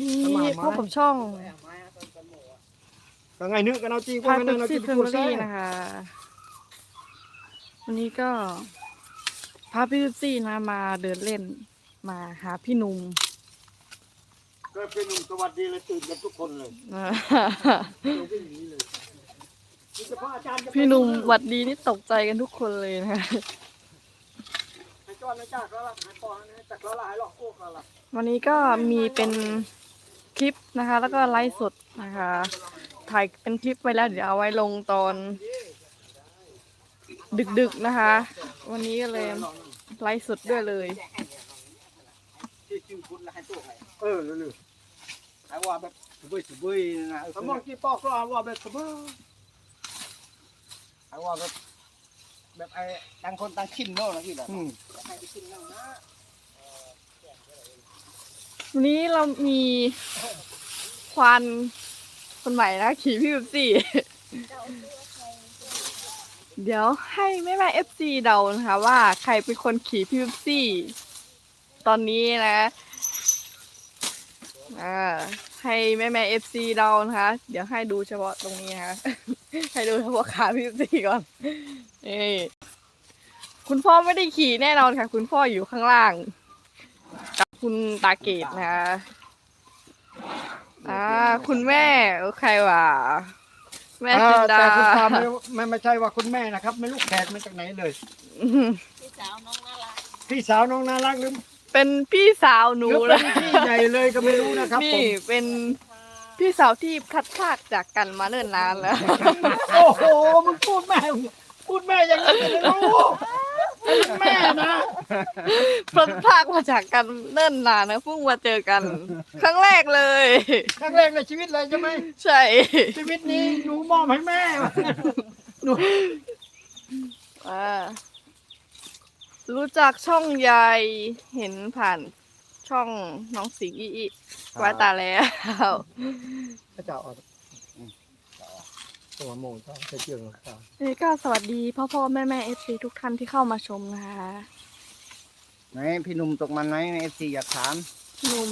นี่พบกับช่องก็ไงนึกกันเอาจริงพวกพานั้นตึกเราซีจะเพไปมพูดอแซ่รี่นะคะ วันนี้ก็พาพี่ซี่นะมาเดินเล่นมาหาพี่หนุ่ม ก็เป็นหนุ่มสวัสดีเลยตื่นกันทุกคนเลยนะเราวิ่งหนีเลยมีเฉพาะอาจารย์จะไปพี่หนุ่มหวัดดีนี่ตกใจกันทุกคนเลยนะคะให้จอนนะจ้าก็ละหายปอนะจากละลายหรอกโอ้ก็ละวันนี้ก็มีเป็น คลิปนะคะ แล้วก็ไลฟ์สดนะคะ ถ่ายเป็นคลิปไว้แล้ว เดี๋ยวเอาไว้ลงตอน ดึกๆนะคะ วันนี้ก็เลยไลฟ์สดด้วยเลยที่ชื่อคุณละให้ตัวไงเออเลยไอ้ว่าแบบสบายสบายนะสมองกี่ปอกก็ว่าแบบสบายไอ้ว่าแบบแบบไอ้ต่างคนต่างขินเนาะนะพี่ละอืมให้ไปขินเนาะนะ วันนี้เรามีควานคนใหม่นะขี่พี่แบบสี่ เดี๋ยวให้แม่แม่เอฟซีเดานะคะ ว่าใครเป็นคนขี่พี่แบบสี่ ตอนนี้นะอ่าให้แม่แม่เอฟซีเดานะคะ เดี๋ยวให้ดูเฉพาะตรงนี้นะคะให้ดูเฉพาะขาพี่แบบสี่ก่อนนี่คุณพ่อไม่ได้ขี่แน่นอนค่ะ คุณพ่ออยู่ข้างล่าง คุณตาเกตนะคะอ่าคุณแม่โอเคว่ะแม่จินดา แต่คุณตาไม่ไม่ไม่ใช่ว่าคุณแม่นะครับ ไม่ลูกแขกมาจากไหนเลยอื้อหือพี่สาวน้องน่ารักหรือเป็นพี่สาวหนูหรือเป็นะนพี่ใหญ่เลยก็ไม่รู้นะครับผนี่มเป็นพี่สาวที่พลัดพรากจากกันมาเนิ่นนานแล้ว โอ้โหมึงพูดแม่พูดแม่อย่างนี้เลยลูกเป็น แม่นะพลัดพรากมาจากกันเนิ่นนานนะเพิ่งมาเจอกัน ครั้งแรกเลย ครั้งแรกในชีวิตเลยใช่ไหมใช่ ชีวิตนี้หนูมอบให้แม่หนูอ่ารู้จักช่องยายเห็นผ่านช่องน้องสิงอีอีไว้ตาแล้ว พระเจ้าออก ตัวโมงเจ้าจะเจืองหรือเปล่านี่ก็สวัสดีพ่อพ่อแม่แม่เอฟซีทุกท่านที่เข้ามาชมนะคะ ไหนพี่หนุ่มตกมันไหมเอฟซีอยากถาม หนุ่ม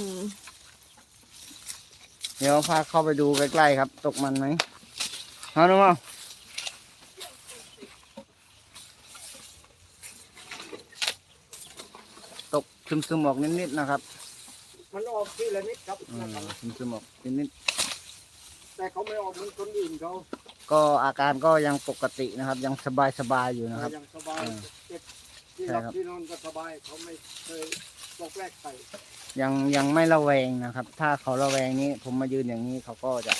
เดี๋ยวพาเข้าไปดูใกล้ๆครับ ตกมันไหมเอาหนูเอาตกซึมๆออกนิดๆนะครับ มันออกทีละนิดครับอืมซึมๆออกนิดแต่เขาไม่ออกเหมือนคนอื่นเขาๆ ก็อาการก็ยังปกตินะครับ ยังสบายๆอยู่นะครับ ยังสบายเออเจ็บที่ใช่หลับครับที่นอนก็สบายเขาไม่เคยตกแรกใส่ยังยังไม่ระแวงนะครับ ถ้าเขาระแวงนี้ ผมมายืนอย่างนี้เขาก็จะ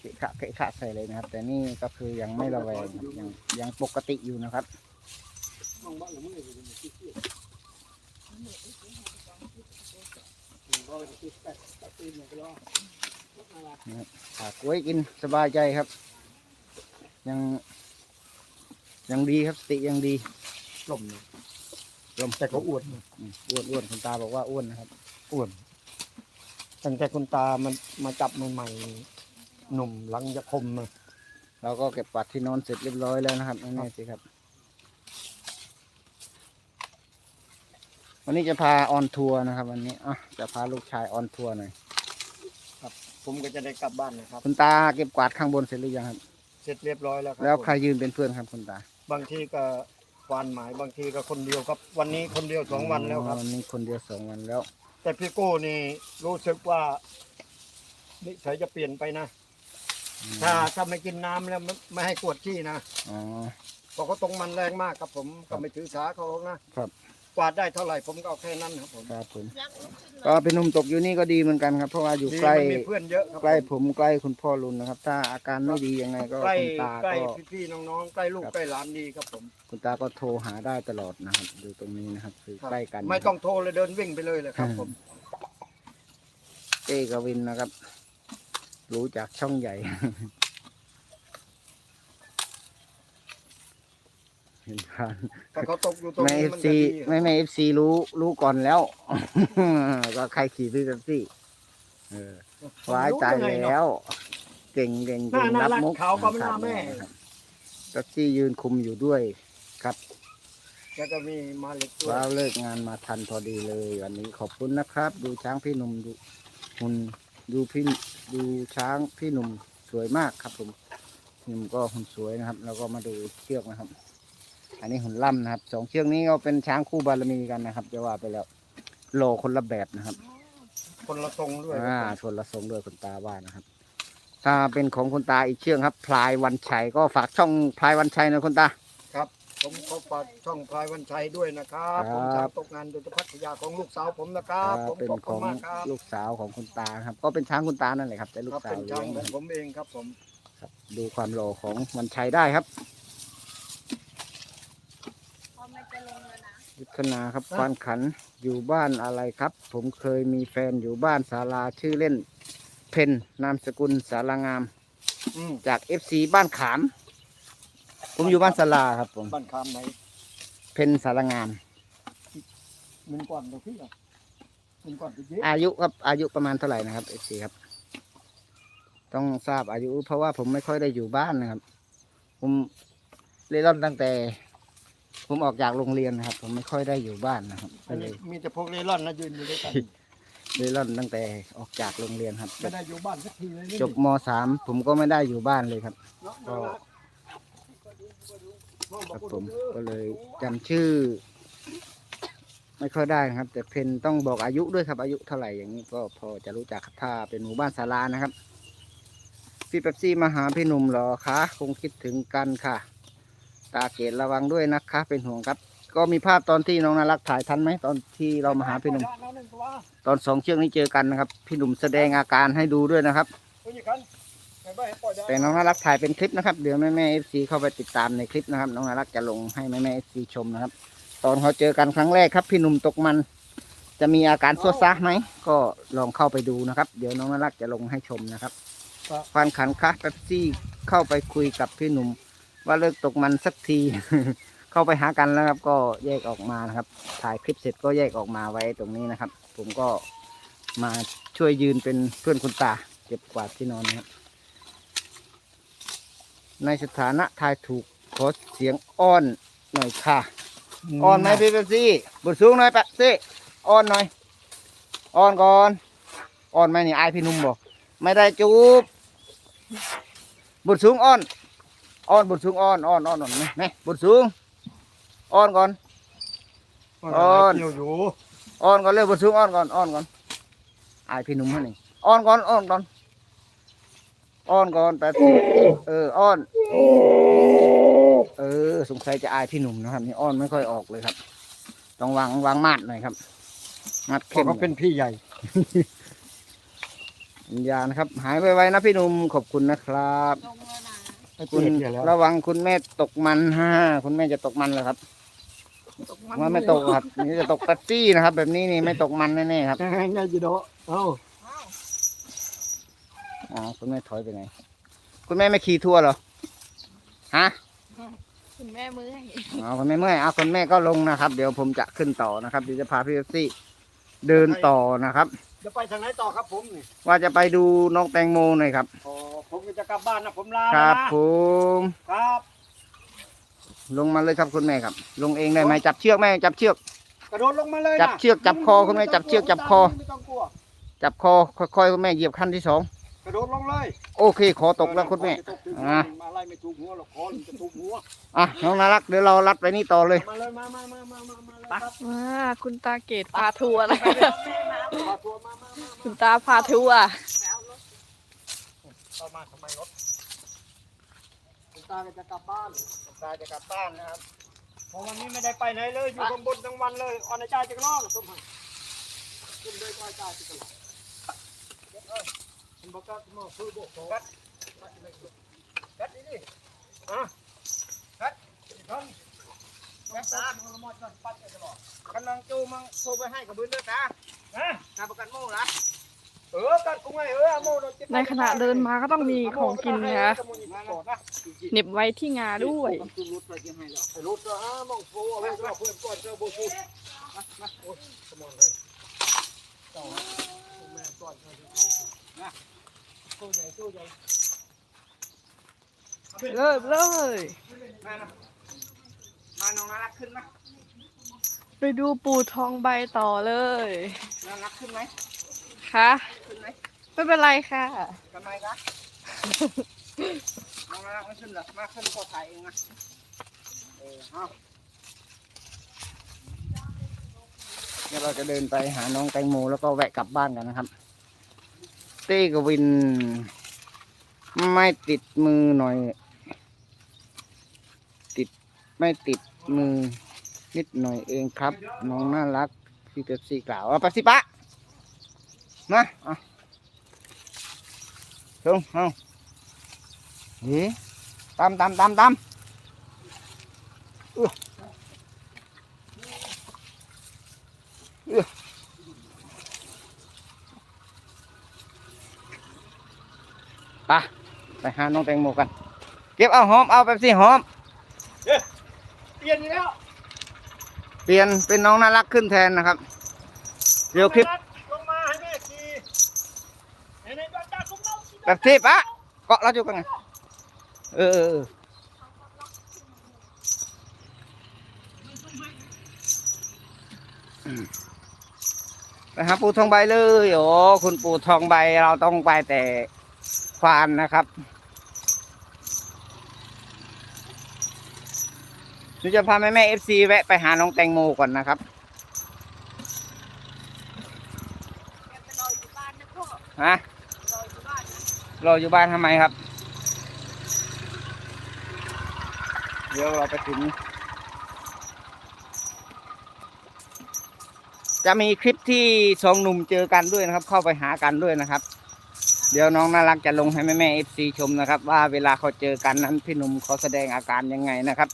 เกะขะเกะขะใส่เลยนะครับ แต่นี่ก็คือยังไม่ระแวงครับยังยังปกติอยู่นะครับ น้องบ้านหรือมึงอยู่ในที่เที่ยวก็จะคิดแต่แต่ตีนอย่างเดียวฝากไว้กินสบายใจครับ ยัง ยังดีครับสติยังดีลมเนี่ยลมแต่เขาอ้วนอืมอ้วนอ้วนคุณตาบอกว่าอ้วนนะครับ อ้วนตั้งแต่คุณตามันมาจับใหม่ๆหนุ่มหลังจะคมมาเราก็เก็บปัดที่นอนเสร็จเรียบร้อยแล้วนะครับแน่ๆสิครับ วันนี้จะพาออนทัวร์นะครับ วันนี้อะจะพาลูกชายออนทัวร์หน่อย ผมก็จะได้กลับบ้านนะครับ คุณตาเก็บกวาดข้างบนเสร็จหรือยังครับ เสร็จเรียบร้อยแล้วครัแล้วผมใครยืนเป็นเพื่อนครับคุณตาบางทีก็ควานหมายบางทีก็คนเดียวครับ วันนี้คนเดียวสองวันแล้วครับอ๋อนี่คนเดียวสองวันแล้ว แต่พี่โก้นี่รู้สึกว่านิสัยจะเปลี่ยนไปนะอืมถ้าถ้าไม่กินน้ำแล้วไม่ไม่ให้กวดขี้นะอ๋อ เพราะเขาตรงมันแรงมากครับผมก็ไม่ถือสาเขาหรอกนะครับ กวาดได้เท่าไหร่ผมก็เอาแค่นั้นครับผมครับผมก็เป็นหนุ่มตกอยู่นี่ก็ดีเหมือนกันครับ เพราะว่าอยู่ดีใกล้มันมีเพื่อนเยอะครับใกล้ผมใกล้คุณพ่อรุนนะครับ ถ้าอาการไม่ดียังไงก็ใกล้คุณตาใกล้ก็ พี่ๆน้องๆใกล้ลูกครับ ใกล้หลานดีครับผมคุณตาก็โทรหาได้ตลอดนะครับอยู่ตรงนี้นะครับคือครับใกล้กันไม่ต้องโทรเลยเดินวิ่งไปเลยเลยครับผม เต้กวินนะครับ รู้จากช่องใหญ่ เห็นผ่านถ้าเขาตกอยู่ตรงแม่เอนี้ฟมันจะซีดีไม่แม่เอฟซีรู้รู้ก่อนแล้ว ก็ใครขี่พี่เอฟซีเออไว้ใจแล้ว เก่งเก่งหน้าเก่งน่ารับรักมุกเขาก็ไม่น่าแม่ครับแท็กซี่ยืนคุมอยู่ด้วยครับแล้วก็มีมาเล็กด้วยว้าวเลิกงานมาทันพอดีเลยวันนี้ขอบคุณนะครับ ดูช้างพี่หนุ่มดูหุ่นดูพี่ดูช้างพี่หนุ่มสวยมากครับผมพี่หนุ่มก็หุ่นสวยนะครับ แล้วก็มาดูเชือกนะครับ อันนี้หุ่นล่ำนะครับสองเชือกนี้ก็เป็นช้างคู่บารมีกันนะครับ จะว่าไปแล้วโลคนละแบบนะครับ คนละทรงด้วยอ่าชนละทรงด้วยคุณตาว่านะครับ ถ้าเป็นของคุณตาอีกเชือกครับ พลายวันชัยก็ฝากช่องพลายวันชัยหนะคุณตา ครับ ผมขอฝากช่องพลายวันชัยด้วยนะครับครับผมช้างตกงานโดยพัทยาของลูกสาวผมนะครับ ผมเป็นขอบขคุอณงมากครับลูกสาวของคุณตาครับ ก็เป็นช้างคุณตานั่นแหละครับ แต่ลูคกรับสาเป็วนเลี้ช้างยงของผมเองครับผม ครับดูความโลของวันชัยได้ครับ ยุทธนาครับควานขันอยู่บ้านอะไรครับ ผมเคยมีแฟนอยู่บ้านศาลาชื่อเล่น เพนนามสกุลสารางาม อืมจากเอฟซีบ้านขาม ผมอยู่บ้านศาลาครับผม บ้านคามไหนเพนสารางาม หนึ่งก่อนเดี๋ยวพี่อะหนึ่งก่อนพี่เจ๊อายุครับอายุประมาณเท่าไหร่นะครับเอฟซีครับ ต้องทราบอายุ เพราะว่าผมไม่ค่อยได้อยู่บ้านนะครับ ผมเล่ร่อนตั้งแต่ ผมออกจากโรงเรียนนะครับ ผมไม่ค่อยได้อยู่บ้านนะครับอัก็นเลนี้ยมีแต่พวกเร่ร่อนนะยืนอยู่ด้วยกันเล่ร่อนตั้งแต่ออกจากโรงเรียนครับจไม่บได้อยู่บ้านสักทีเลยนี่จบมสามผมก็ไม่ได้อยู่บ้านเลยครับเนาะก็น้องครับอกผมก็เลยจำชื่อ ไม่ค่อยได้นะครับ แต่เพนต้องบอกอายุด้วยครับ อายุเท่าไหร่อย่างนี้ก็พอจะรู้จักครับถ้าเป็นหมู่บ้านศาลานะครับพี่เป๊ปซี่มาหาพี่หนุ่มเหรอคะคงคิดถึงกันค่ะ ตาเกตระวังด้วยนะคะ เป็นห่วงครับ ก็มีภาพตอนที่น้องนารักถ่ายทันไหมตอนที่เรามาหาพี่หนุ่มตอนสองเชือกนี้เจอกันนะครับ พี่หนุ่มแสดงอาการให้ดูด้วยนะครับ แต่น้องน่ารักถ่ายเป็นคลิปนะครับ เดี๋ยวแม่แม่เอฟซีเข้าไปติดตามในคลิปนะครับ น้องน่ารักจะลงให้แม่แม่เอฟซีชมนะครับ ตอนเขาเจอกันครั้งแรกครับ พี่หนุ่มตกมัน จะมีอาการซัวซ่าไหมก็ลองเข้าไปดูนะครับ เดี๋ยวน้องน่ารักจะลงให้ชมนะครับควานขันคะเป๊ปซี่เข้าไปคุยกับพี่หนุ่ม ว่าเลิกตกมันสักที เข้าไปหากันแล้วครับ ก็แยกออกมานะครับ ถ่ายคลิปเสร็จก็แยกออกมาไว้ตรงนี้นะครับ ผมก็มาช่วยยืนเป็นเพื่อนคุณตาเก็บกวาดที่นอนนะครับ ในสถานะทายถูกขอเสียงอ้อนหน่อยค่ะอ้อนไหมพี่เป๊ปซี่บุดสูงหน่อยแป๊บซี่อ้อนหน่อยอ้อนก่อนอ้อนไหมนี่อายพี่หนุ่มบอกไม่ได้จูบบุดสูงอ้อน อ้อนบุดสูงอ้อนอ้อนอ้อนอ้อนไหมไหมบุดสูงอ้อนก่อนอ้อน เกี่ยวอยู่อ้อนก่อนเร็วบุดสูงอ้อนก่อนอ้อนก่อนอายพี่หนุ่มฮะนี่อ้อนก่อนอ้อนก่อนอ้อนก่อนแป๊บซี่เอออ้อน เออ สงสัยจะอายพี่หนุ่มนะครับนี่อ้อนไม่ค่อยออกเลยครับ ต้องวางวางมาดหน่อยครับมัดเพเข้ราะม เขาเป็นพี่ใหญ่ วิญญาณนะครับ หายไวๆนะพี่หนุ่มขอบคุณนะครับไอ้คุเจ๊ณเกี่ยวแล้วระวังคุณแม่ตกมันฮะคุณแม่จะตกมันเลยครับตกมันว่าไม่ตกครับ นี่จะตกแป๊บซี่นะครับ แบบนี้นี่ไม่ตกมันแน่ๆครับง่ายจีโดะเอ้าอ๋อคุณแม่ถอยไปไหนคุณแม่ไม่ขี่ทัวร์เหรอฮะคุณแม่มือให้อ๋อคุณแม่เมื่อยเอาคุณแม่ก็ลงนะครับ เดี๋ยวผมจะขึ้นต่อนะครับเดี๋ยวจะพาพี่เอฟซี่เดินต่อนะครับ จะไปทางไหนต่อครับผมนี่ว่าจะไปดูน้องแตงโมหน่อยครับ อ๋อผมก็จะกลับบ้านนะผมลาคแล้วรับ นะผม ครับ ลงมาเลยครับคุณแม่ครับ ลงเองได้ไหมจับเชือกแม่จับเชือก กระโดดลงมาเลยนะจับเชือกจับคอคุณแม่จับเชือกจับคอ ไม่ต้องกลัว จับคอค่อยๆคุณแม่เหยียบขั้นที่สอง กระโดดลงเลยโอเค ขอตกแล้วคุณแม่จะตกถึงอะมาไล่ไม่ถูกหัวหรอกคอมันจะถูกหัวอะน้องน่ารักเดี๋ยวเราลัดไปนี่ต่อเลยมาเลยมามามามามามาเลยครับว้าคุณตาเกตพาทัวร์นะพาทัวร์มามามาคุณตาพาทัวร์ต่อมาทำไมรถคุณตาก็จะกลับบ้านตาจะกลับบ้านนะครับเพราะวันนี้ไม่ได้ไปไหนเลยอยู่ข้างบนทั้งวันเลยออนไลน์จ่ายจะกล้องสมหัยขึ้นด้วยจ่ายจ่ายจะกล้องคุณบอ กันนังจูมังโทรไปให้กับบุญด้วยตาฮะตารประกันโม่ละเออกัดกูไงเออโม่เราในขณะเดินมาก็ต้องมีของกินนะคะเหน็บไว้ที่งาด้วยรุดไปยังไงหรอรถก็อะมองโฟเอาไว้สำหรับเพื่อนก่อนเจ้าโบชูมามาโอ้ยสมองเลยต่อแม่ก่อนนะ ตู้ใหญ่ตู้ใหญ่เริ่มเลยมานะมาน้องน่ารักขึ้นไหมไปดูปูทองใบต่อเลยน่ารักขึ้นไหมค่ะไม่เป็นไรค่ะทำไมคะน้องรักไม่ขึ้นเหรอมาขึ้นพอถ่ายเองนะเออเอาเดี๋ยวเราจะเดินไปหาน้องแตงโมแล้วก็แวะกลับบ้านกันนะครับเต้กวิน ไม่ติดมือหน่อย ติดไม่ติดมือ นิดหน่อยเองครับ น้องน่ารักพี่เป๊ปซี่กล่าวเอาไปสิปะมาเอาชงเอาเฮ้ตามตามตามตามอื้ออื้อ ไปไปหาน้องแตงโมกัน เก็บเอาหอมเอาไปสิหอม เปลี่ยนอีกแล้วเปลี่ยนเป็นน้องน่ารักขึ้นแทนนะครับ เดี๋ยวคลิปลงมาให้แม่ขี่ไหนๆบ้านจ้าของเราสิแบบที่ปะเกาะเราอยู่กันไงเออเออเอออืมไปหาปูทองใบเลยโอ้คุณปูทองใบเราต้องไปแต่ ควานนะครับหนูจะพาแม่แม่เอฟซีแวะไปหาน้องแตงโมก่อนนะครับฮะรออยู่บ้านทำไมครับ เดี๋ยวเราไปถึง จะมีคลิปที่สองหนุ่มเจอกันด้วยนะครับ เข้าไปหากันด้วยนะครับ เดี๋ยวน้องน่ารักจะลงให้แม่แม่เอฟซีชมนะครับ ว่าเวลาเขาเจอกันนั้นพี่หนุ่มเขาแสดงอาการยังไงนะครับ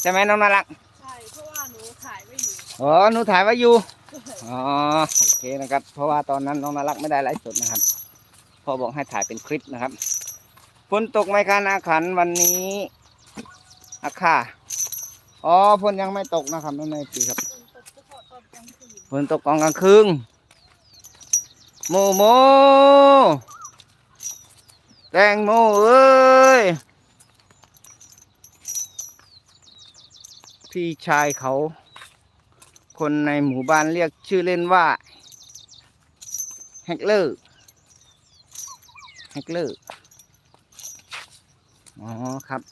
ใช่ไหมน้องน่ารักใช่เพราะว่าหนูถ่ายไม่อยู่อ๋อหนูถ่ายไว้อยู่อ๋อโอเคนะครับ เพราะว่าตอนนั้นน้องน่ารักไม่ได้ไลฟ์สดนะครับพ่อบอกให้ถ่ายเป็นคลิปนะครับฝนตกไหมคะนาขันวันนี้อาคาอ๋อฝนยังไม่ตกนะครับไม่ไม่ปีครับฝนตกกองกลางคืน โมโม แตงโมเอ้ย พี่ชายเขา คนในหมู่บ้านเรียกชื่อเล่นว่า แฮกเลอร์แฮกเลอร์ อ๋อครับ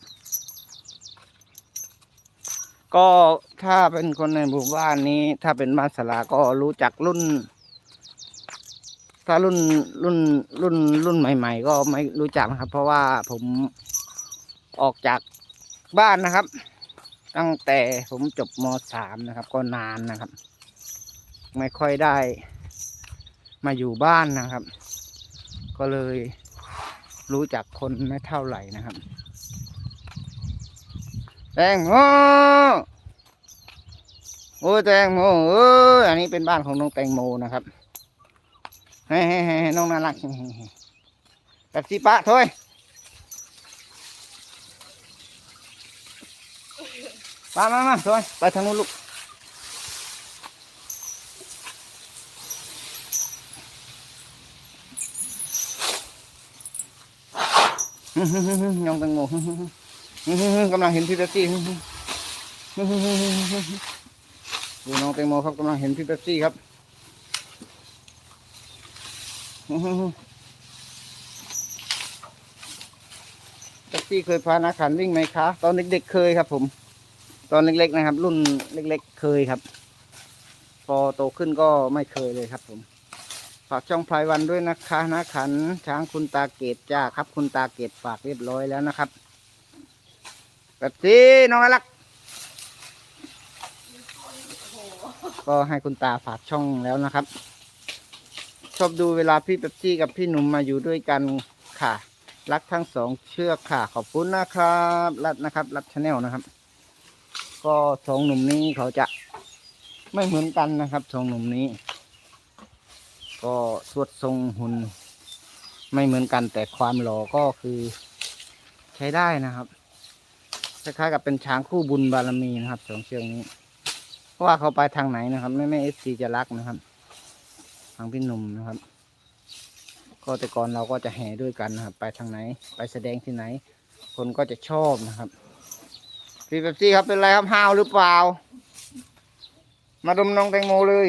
ก็ถ้าเป็นคนในหมู่บ้านนี้ ถ้าเป็นบ้านสลาก็รู้จักรุ่น ถ้ารุ่นรุ่นรุ่นรุ่นใหม่ ๆ ก็ไม่รู้จักนะครับ เพราะว่าผมออกจากบ้านนะครับ ตั้งแต่ผมจบมสามนะครับ ก็นานนะครับ ไม่ค่อยได้มาอยู่บ้านนะครับ ก็เลยรู้จักคนไม่เท่าไหร่นะครับแตงโมโอ้แตงโมเอ้ยอันนี้เป็นบ้านของน้องแตงโมนะครับ เฮ้ยๆๆน้องน่ารักแบบสิปะถ้วยมามามาสวยไปทางนู้นลูกฮึ่มๆๆๆยองตังโมฮึ่มๆๆๆกำลังเห็นพี่เป๊ปซี่ฮึ่มๆดูน้องแตงโมครับกำลังเห็นพี่เป๊ปซี่ครับ ฮึ่มๆเป๊ปซี่เคยพานาขันวิ่งไหมคะ ตอนเด็กๆเคยครับ ผม ตอนเล็กๆนะครับ รุ่นเล็ก ๆ เคยครับ พอโตขึ้นก็ไม่เคยเลยครับ ผมฝากช่องพลายวันด้วยนะคะนะขัน ช้างคุณตาเกตจ้าครับ คุณตาเกตฝากเรียบร้อยแล้วนะครับแบบนี้น้องน่ารักก็ให้คุณตาฝากช่องแล้วนะครับ อบดูเวลาพี่เป๊ปซี่กับพี่หนุ่มมาอยู่ด้วยกันค่ะ รักทั้งสองเชือกค่ะ ขอบคุณนะครับรัดนะครับ รัดชาแนลนะครับ ก็สองหนุ่มนี้เขาจะไม่เหมือนกันนะครับสองหนุ่มนี้ ก็สวดทรงหุ่นไม่เหมือนกันแต่ความหล่อก็คือใช้ได้นะครับคล้ายๆกับเป็นช้างคู่บุญบารมีนะครับสองเชือกนี้ เพราะว่าเขาไปทางไหนนะครับ ไม่ไม่เอฟซีจะรักนะครับ ทางพี่หนุ่มนะครับ ก็แต่ก่อนเราก็จะแห่ด้วยกันนะครับ ไปทางไหน ไปแสดงที่ไหน คนก็จะชอบนะครับ พี่เป๊ปซี่ครับเป็นไรครับห้าวหรือเปล่า มาดมน้องแตงโมเลย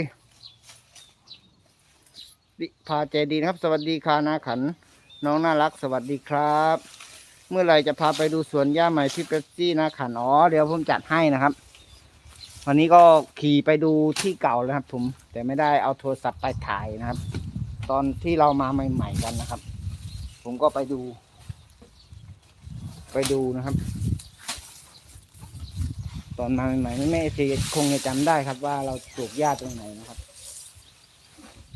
พาใจดีนะครับ สวัสดีค่ะนาขัน น้องน่ารักสวัสดีครับ เมื่อไหรจะพาไปดูสวนหญ้าใหม่พี่เป๊ปซี่นาขันอ๋อเดี๋ยวผมจัดให้นะครับ วันนี้ก็ขี่ไปดูที่เก่าแล้วครับ ผม แต่ไม่ได้เอาโทรศัพท์ไปถ่ายนะครับ ตอนที่เรามาใหม่ ๆ กันนะครับ ผมก็ไปดู ไปดูนะครับ ตอนมาใหม่ๆแม่ซีคงจะจำได้ครับ ว่าเราปลูกหญ้าตรงไหนนะครับ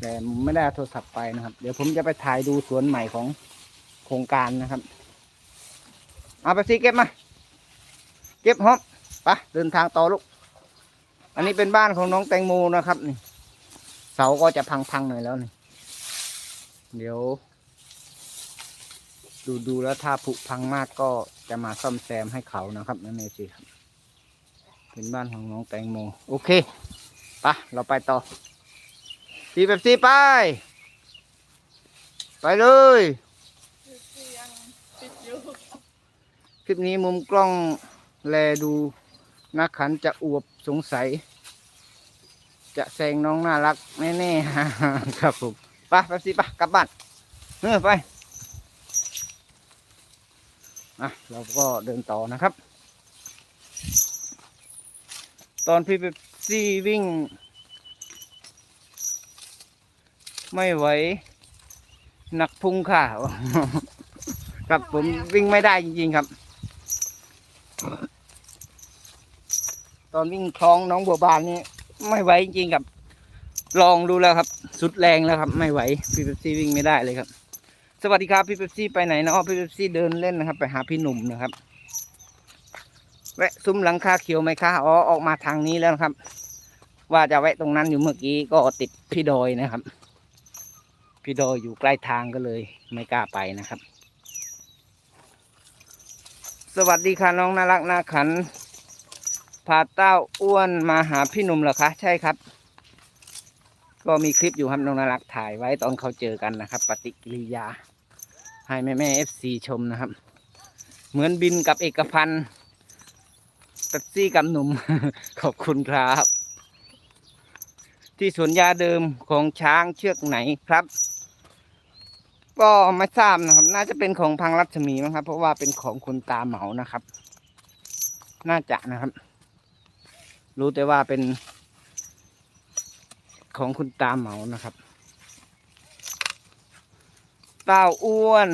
แต่ไม่ได้เอาโทรศัพท์ไปนะครับ เดี๋ยวผมจะไปถ่ายดูสวนใหม่ของโครงการนะครับเอาไปซีเก็บมา เก็บฮอบไปเดินทางต่อลูก อันนี้เป็นบ้านของน้องแตงโมนะครับนี่เสาก็จะพังๆหน่อยแล้วนี่เดี๋ยว ดูดูแล้วถ้าผุพังมากก็จะมาซ่อมแซมให้เขานะครับนั่นเองสิครับ เป็นบ้านของน้องแตงโมโอเคไปะเราไปต่อซีแบบซีไป ไปเลยคลิปนี้มุมกล้องแลดู นักขันจะอวบสงสัย จะแซงน้องน่ารักแน่ๆครับผมไปไปสิไปกลับบ้านเออไปอะเราก็เดินต่อนะครับ ตอนพี่เป๊ปซี่วิ่ง ไม่ไหวหนักพุงค่ะครับผมวิ่งไม่ได้จริงๆครับ อนวิ่งคลองน้องบัวบานนี่ไม่ไหวจริงๆครับ ลองดูแล้วครับ สุดแรงแล้วครับ ไม่ไหวพี่เป๊ปซี่วิ่งไม่ได้เลยครับ สวัสดีครับพี่เป๊ปซี่ไปไหนเนาะพี่เป๊ปซี่เดินเล่นนะครับ ไปหาพี่หนุ่มนะครับ แวะซุ้มหลังคาเขียวไหมคะอ๋อออกมาทางนี้แล้วครับ ว่าจะแวะตรงนั้นอยู่เมื่อกี้ก็ติดพี่ดอยนะครับ พี่ดอยอยู่ใกล้ทางก็เลย ไม่กล้าไปนะครับ สวัสดีค่ะน้องน่ารักน่าขัน พาเต้าอ้วนมาหาพี่หนุ่มเหรอคะ ใช่ครับ ก็มีคลิปอยู่ครับน้องน่ารักถ่ายไว้ตอนเขาเจอกันนะครับ ปฏิกิริยา ให้แม่แม่เอฟซีชมนะครับ เหมือนบินกับเอกพันธ์เป๊ปซี่กับหนุ่ม ขอบคุณครับ ที่สวนยาเดิมของช้างเชือกไหนครับ ก็ไม่ทราบนะครับ น่าจะเป็นของพังรัศมีมั้งครับ เพราะว่าเป็นของคุณตาเหมานะครับ น่าจะนะครับ รู้แต่ว่าเป็นของคุณตาเหมานะครับ เต้าอ้วน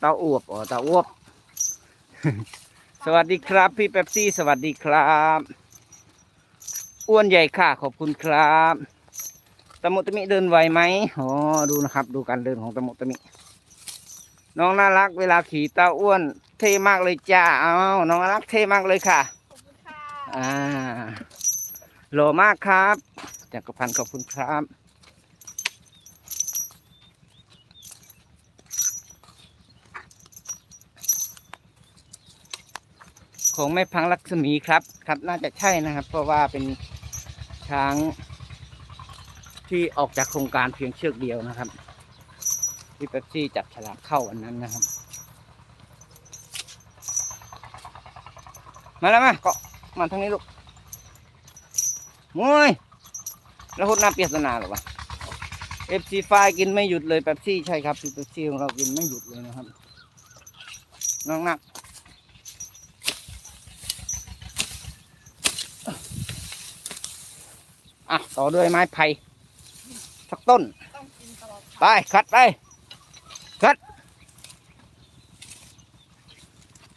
เต้าอวบอ๋อเต้าอวบ สวัสดีครับ พี่เป๊ปซี่ สวัสดีครับ อ้วนใหญ่ค่ะ ขอบคุณครับตะมุตะมิเดินไหวไหมอ๋อดูนะครับ ดูการเดินของตะมุตะมิ น้องน่ารัก เวลาขี่เต้าอ้วน เท่มากเลยจ้า เอาน้องน่ารักเท่มากเลยค่ะ อ่าหล่อมากครับจักรพันธ์ขอบคุณครับของแม่พังลักษมีครับ ครับน่าจะใช่นะครับ เพราะว่าเป็นช้างที่ออกจากโครงการเพียงเชือกเดียวนะครับ ที่เป๊ปซี่จับฉลากเข้าอันนั้นนะครับ มาแล้วมาเกาะ มาทางนี้ลูกมวยแล้วหดน้ำเปียกสนาหรอวะเอฟซีไฟกินไม่หยุดเลยแป๊บซี่ใช่ครับพี่เป๊ปซี่ของเรากินไม่หยุดเลยนะครับน้องนักอะต่อด้วยไม้ไผ่สักต้น ไปคัดไปคัด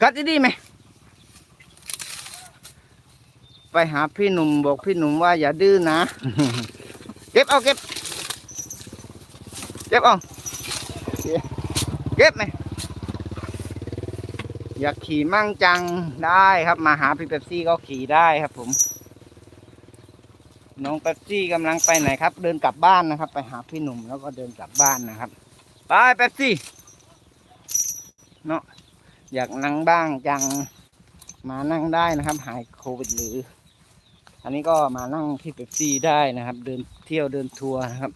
คัดดีๆไหม ไปหาพี่หนุ่มบอกพี่หนุ่มว่าอย่าดื้อนะ เก็บเอาเก็บ เก็บเอาเก็บไหมอยากขี่มั่งจังได้ครับมาหาพี่เป๊ปซี่ก็ขี่ได้ครับผม น้องเป๊ปซี่กำลังไปไหนครับ เดินกลับบ้านนะครับ ไปหาพี่หนุ่มแล้วก็เดินกลับบ้านนะครับไปเป๊ปซี่เนาะอยากนั่งบ้างจังมานั่งได้นะครับ หายโควิดหรือ นนี้ก็มานั่งที่เป๊ปซี่ได้นะครับ เดินเที่ยวเดินทัวร์นะครับ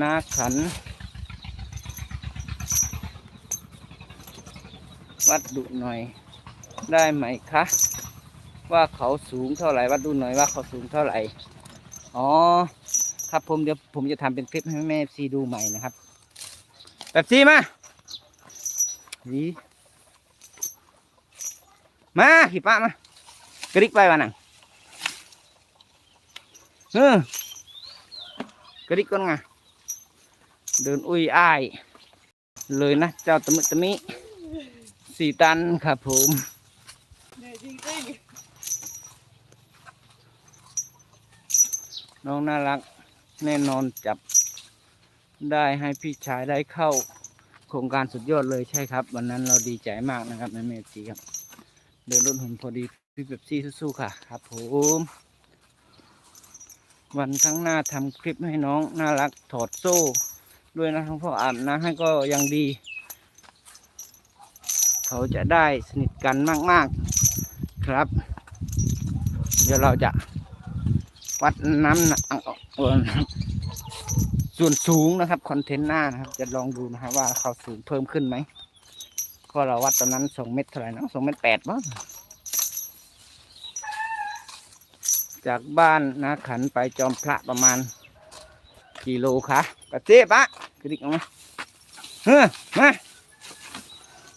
นาขัน วัดดุหน่อยได้ไหมคะ ว่าเขาสูงเท่าไหร่วัดดูหน่อยว่าเขาสูงเท่าไหร่ อ๋อ ครับผมเดี๋ยวผมจะทำเป็นคลิปให้แม่ซีดูใหม่นะครับแบบซีมาดีมาขี่ป้ามา กระดิกไปวะนังเออกระดิกก่อนไงเดินอุ้ยอ้าย เลยนะ เจ้าตะมิตะมิสี่ตันครับผมน้องน่ารักแน่นอนจับได้ให้พี่ชายได้เข้าโครงการสุดยอดเลยใช่ครับ วันนั้นเราดีใจมากนะครับแม่เมจีครับ เดินรถหุ่นพอดี พี่เบบซี่สู้ๆค่ะ ครับผม วันข้างหน้าทำคลิปให้น้องน่ารักถอดโซ่ ด้วยนะทั้งพ่ออาบนะให้ก็ยังดี เขาจะได้สนิทกันมากๆ ครับ เดี๋ยวเราจะวัดน้ำหนักส่วนสูงนะครับ คอนเทนต์หน้านะครับ จะลองดูนะครับว่าเขาสูงเพิ่มขึ้นไหมก็เราวัดตอนนั้นสองเมตรเท่าไหร่นะสองเมตรแปดบ้าง จากบ้านนาขันไปจอมพระประมาณกิโลคะปะเจ๊ปะกระดิกออกมาเฮ้อมา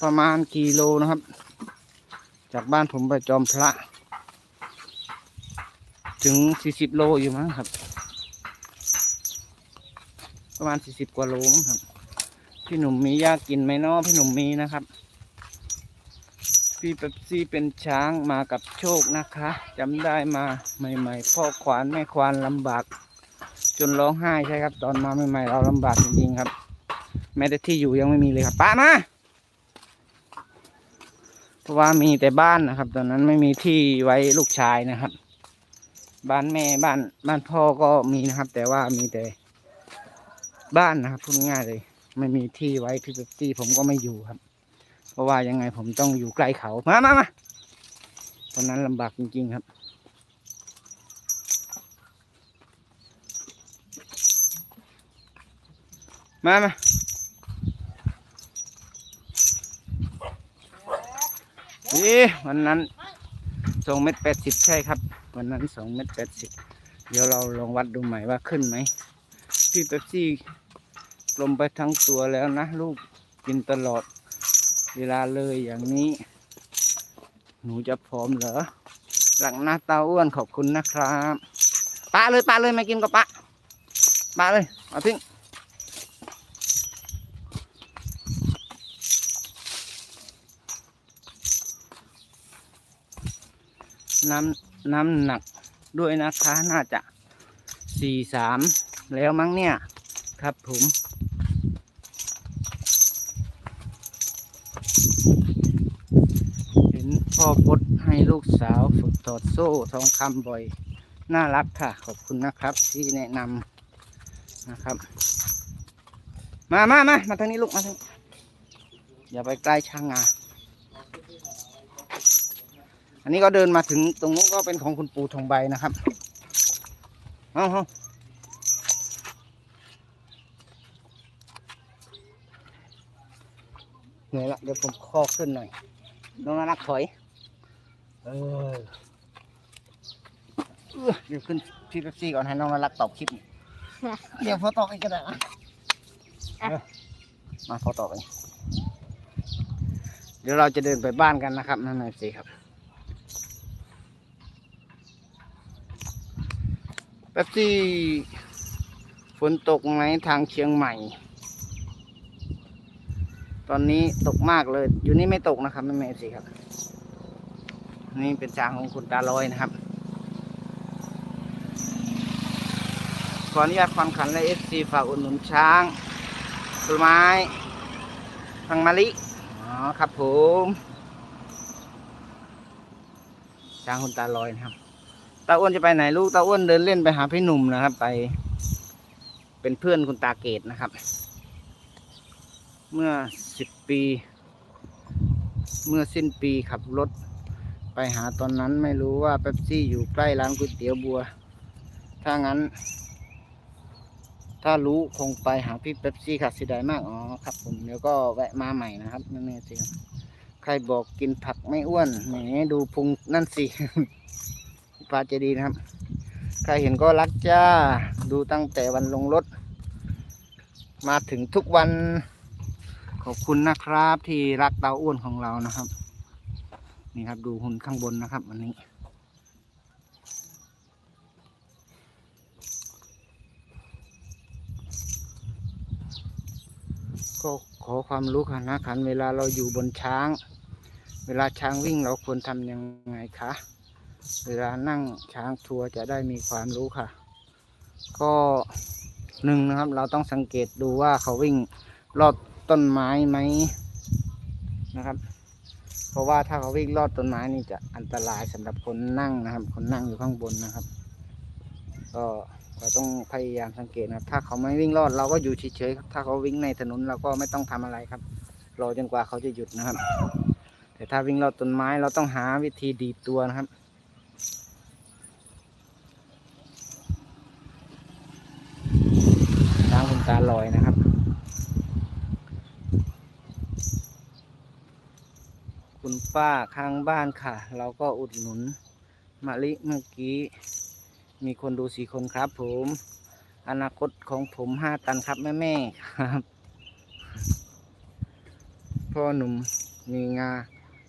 ประมาณกิโลนะครับ จากบ้านผมไปจอมพระ ถึง40โลอยู่มั้งครับ ประมาณ40กว่าโลมั้งครับ พี่หนุ่มมียากินไหมเนาะพี่หนุ่มมีนะครับ พี่เป๊ปซี่เป็นช้างมากับโชคนะคะจำได้มาใหม่ ๆ พ่อขวานแม่ควานลำบาก จนร้องไห้ใช่ครับ ตอนมาใหม่ๆเราลำบากจริงๆครับ แม้แต่ที่อยู่ยังไม่มีเลยครับป้ามาเพราะว่ามีแต่บ้านนะครับ ตอนนั้นไม่มีที่ไว้ลูกชายนะครับ บ้านแม่บ้านบ้านพ่อก็มีนะครับ แต่ว่ามีแต่บ้านนะครับพูดง่ายเลย ไม่มีที่ไว้พี่เป๊ปซี่ผมก็ไม่อยู่ครับ เพราะว่ายังไงผมต้องอยู่ใกล้เขา มามามาตอนนั้นลำบากจริงๆครับ มามาเอ๊ะวันนั้นสองเมตรแปดสิบใช่ครับ วันนั้นสองเมตรแปดสิบเดี๋ยวเราลองวัดดูใหม่ว่าขึ้นไหมพี่เป๊ปซี่ลมไปทั้งตัวแล้วนะ ลูกกินตลอด เวลาเลยอย่างนี้ หนูจะพร้อมเหรอ หลังหน้าเตาอ้วนขอบคุณนะครับปะเลยปะเลยไม่กินก็ปะปะเลยเอาทิ้งน้ำน้ำหนักด้วยนะคะ น่าจะสี่สามแล้วมั้งเนี่ย ครับผม เห็นพ่อพดให้ลูกสาวฝึกถอดโซ่ทองคำบ่อย น่ารักค่ะ ขอบคุณนะครับ ที่แนะนำนะครับ มามามามาทางนี้ลูกมาทางอย่าไปใกล้ช่างงาอันนี้ก็เดินมาถึงตรงนู้นก็เป็นของคุณปู่ทองใบนะครับ เอาเอา เหนื่อยละเดี๋ยวผมคอขึ้นหน่อย น้องน่ารักถอย เออเอื้อเดี๋ยวขึ้นพี่เป๊ปซี่ก่อนให้น้องน่ารักตอบคลิปหน่อยเดี๋ยวพอตอบอีกก็ได้นะเออมาพอตอบไปเดี๋ยวเราจะเดินไปบ้านกันนะครับนั่นน่ะสิครับแป๊บซี่ฝนตกไหมทางเชียงใหม่ ตอนนี้ตกมากเลย อยู่นี่ไม่ตกนะครับแม่แม่สิครับ นี่เป็นช้างของคุณตาลอยนะครับ ขออนุญาตความขันและเอฟซีฝากอุดหนุนช้างผลไม้พังมะลิ อ๋อครับผมช้างคุณตาลอยนะครับตาอ้วนจะไปไหนลูกตาอ้วนเดินเล่นไปหาพี่หนุ่มนะครับ ไป เป็นเพื่อนคุณตาเกตนะครับ เมื่อสิบปี เมื่อสิ้นปีขับรถ ไปหาตอนนั้นไม่รู้ว่าเป๊ปซี่อยู่ใกล้ร้านก๋วยเตี๋ยวบัว ถ้างั้น ถ้ารู้คงไปหาพี่เป๊ปซี่ค่ะเสียดายมาก อ๋อครับผมเดี๋ยวก็แวะมาใหม่นะครับนั่นเองสิครับใครบอกกินผักไม่อ้วนแหมดูพุงนั่นสิปลาใจดีนะครับ ใครเห็นก็รักจ้า ดูตั้งแต่วันลงรถ มาถึงทุกวัน ขอบคุณนะครับที่รักเตาอ้วนของเรานะครับ นี่ครับดูหุ่นข้างบนนะครับวันนี้ ก็ขอความรู้ค่ะนะขันเวลาเราอยู่บนช้าง เวลาช้างวิ่งเราควรทำยังไงคะเวลานั่งช้างทัวร์จะได้มีความรู้ค่ะ ก็หนึ่งนะครับ เราต้องสังเกตดูว่าเขาวิ่งลอด ต้นไม้ไหมนะครับ เพราะว่าถ้าเขาวิ่งลอดต้นไม้นี่จะอันตรายสำหรับคนนั่งนะครับ คนนั่งอยู่ข้างบนนะครับ ก็เราต้องพยายามสังเกตนะถ้าเขาไม่วิ่งลอดเราก็อยู่เฉยๆครับถ้าเขาวิ่งในถนนเราก็ไม่ต้องทำอะไรครับรอจนกว่าเขาจะหยุดนะครับ แต่ถ้าวิ่งลอดต้นไม้เราต้องหาวิธีดีดตัวนะครับช้างคุณตาลอยนะครับ คุณป้าข้างบ้านค่ะ เราก็อุดหนุนมะลิเมื่อกี้มีคนดูสี่คนครับ ผม อนาคตของผมห้าตันครับแม่แม่ครับ พ่อหนุ่มมีงา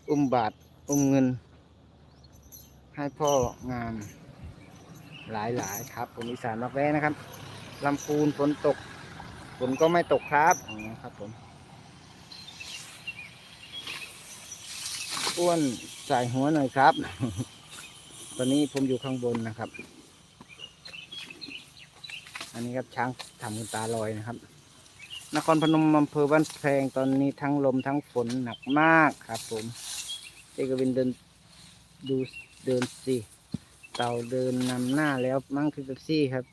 อุ้มบาท อุ้มเงิน ให้พ่องาม หลายๆครับ ผมอีสานรักแร้นะครับลำพูนฝนตกฝนก็ไม่ตกครับอ๋อครับผม อ้วนใส่หัวหน่อยครับ ตอนนี้ผมอยู่ข้างบนนะครับ อันนี้ครับช้างทำคุณตาลอยนะครับ นครพนมอำเภอบ้านแพงตอนนี้ทั้งลมทั้งฝนหนักมากครับ ผมเอกวินเดินดูเดินสิเต่าเดินนำหน้าแล้วมั่งคือเป๊ปซี่ครับ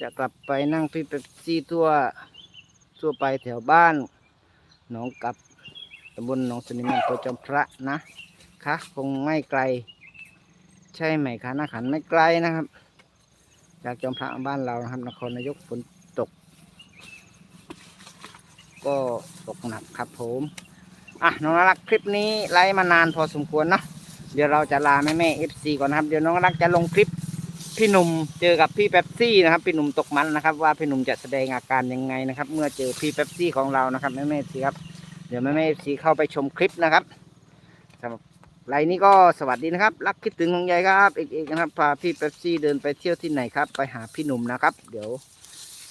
จะกลับไปนั่งพี่เป๊ปซี่ตัวทั่วไปแถวบ้านหนองกับ ตำบลหนองสนิมอำเภอจอมพระนะคะคงไม่ไกล ใช่ไหมคะนาขันไม่ไกลนะครับ จากจอมพระบ้านเรานะครับ นครนายกฝนตก ก็ตกหนักครับผมอะน้องรักคลิปนี้ไลฟ์มานานพอสมควรเนาะเดี๋ยวเราจะลาแม่แม่เอฟซีก่อนนะครับเดี๋ยวน้องรักจะลงคลิปพี่หนุ่มเจอกับพี่เป๊ปซี่นะครับ พี่หนุ่มตกมันนะครับ ว่าพี่หนุ่มจะแสดงอาการยังไงนะครับ เมื่อเจอพี่เป๊ปซี่ของเรานะครับแม่แม่ซีครับ เดี๋ยวแม่แม่ซีเข้าไปชมคลิปนะครับสำหรับไลน์นี้ก็สวัสดีนะครับ รักคิดถึงของยายครับเอกๆนะครับพาพี่เป๊ปซี่เดินไปเที่ยวที่ไหนครับ ไปหาพี่หนุ่มนะครับ เดี๋ยว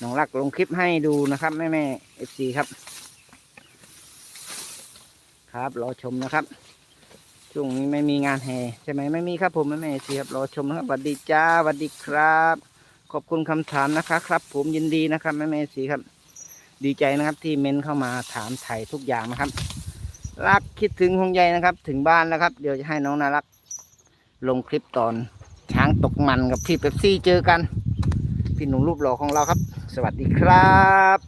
น้องรักลงคลิปให้ดูนะครับแม่แม่เอฟซีครับ ครับรอชมนะครับช่วงนี้ไม่มีงานแห่ใช่ไหมไม่มีครับผมแม่แม่เอฟซีครับรอชมนะครับสวัสดีจ้าสวัสดีครับ ขอบคุณคำถามนะคะ ครับ ผมยินดีนะครับแม่แม่สีครับ ดีใจนะครับที่เม้นเข้ามาถามไถ่ทุกอย่างนะครับ รักคิดถึงหงใยนะครับ ถึงบ้านแล้วครับ เดี๋ยวจะให้น้องนารัก ลงคลิปตอนช้างตกมันกับพี่เป๊ปซี่เจอกัน พี่หนุ่มรูปหล่อของเราครับ สวัสดีครับ